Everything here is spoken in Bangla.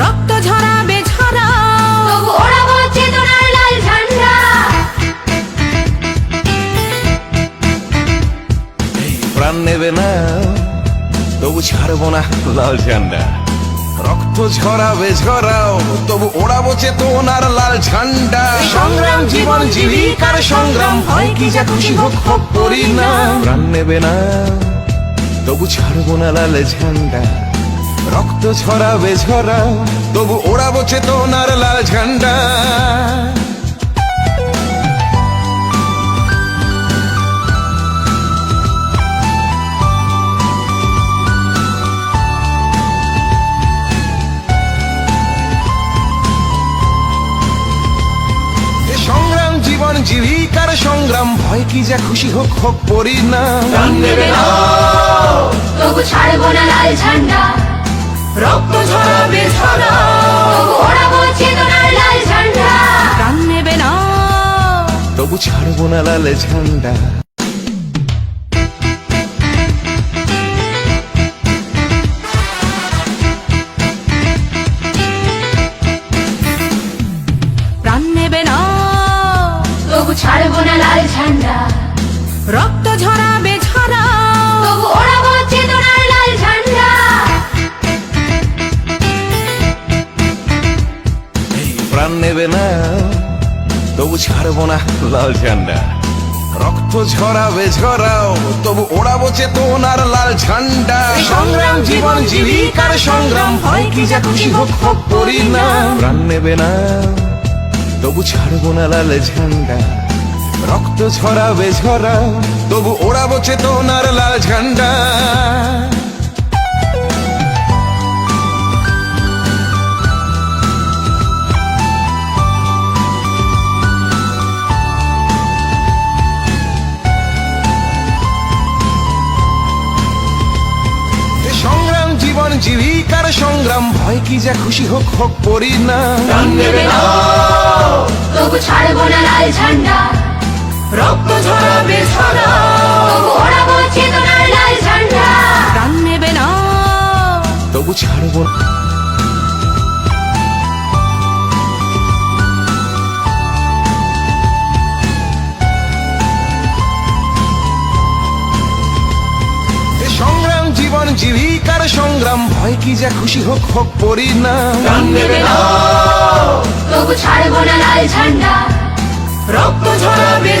রক্ত ঝরাবে ঝরাও তবু ওড়াবো চেতনার লাল ঝান্ডা। প্রাণ নেবে না তবু ছাড়বো না লাল ঝান্ডা। রক্ত ঝরাবে ঝরাও তবু ওড়াবো চেতনার লাল ঝান্ডা। সংগ্রাম জীবন জীবিকার সংগ্রাম হয় কি যা খুশি হোক হোক করি না প্রাণ নেবে না তবু ছাড়বো না লাল ঝান্ডা। রক্ত ঝরাবে ঝরাও তবু ওড়াবো চেতনার লাল ঝান্ডা। জীবিকার সংগ্রাম, ভয় কি যা খুশি হোক হোক পরি না। তবু ছাড়বো না লাল ঝান্ডা। রক্ত ঝরাবে তবু ওড়াবো চেতনার লাল ঝান্ডা। প্রাণ নেবে না। তবু ছাড়বো না লাল ঝান্ডা। ছাড়বো না লাল ঝান্ডা। রক্ত ঝরাবে প্রাণ নেবে না। তবু ছাড়বো না লাল ঝান্ডা। রক্ত ঝরাবে ঝরাও তবু ওড়াবো চেতনার লাল ঝান্ডা। সংগ্রাম জীবন জীবিকার সংগ্রাম হয় কি যা খুশি হোক হোক করি না। প্রাণ নেবে না তবু ছাড়বো না লাল ঝান্ডা। রক্ত ঝরাবে ঝরাও তবু ওড়াবো চেতনার লাল ঝান্ডা। জীবিকার সংগ্রাম। ভয় কি যা খুশি হোক হোক পরি না। তবু ছাড়বো না লাল ঝান্ডা। রক্ত ঝরাবে ঝরাও তবু ওড়াবো চেতনার লাল ঝান্ডা। প্রাণ নেবে না। তবু ছাড়বো না। জীবন জীবিকার সংগ্রাম। ভয় কি যা খুশি হোক হোক পরি না রক্ত ঝরাবে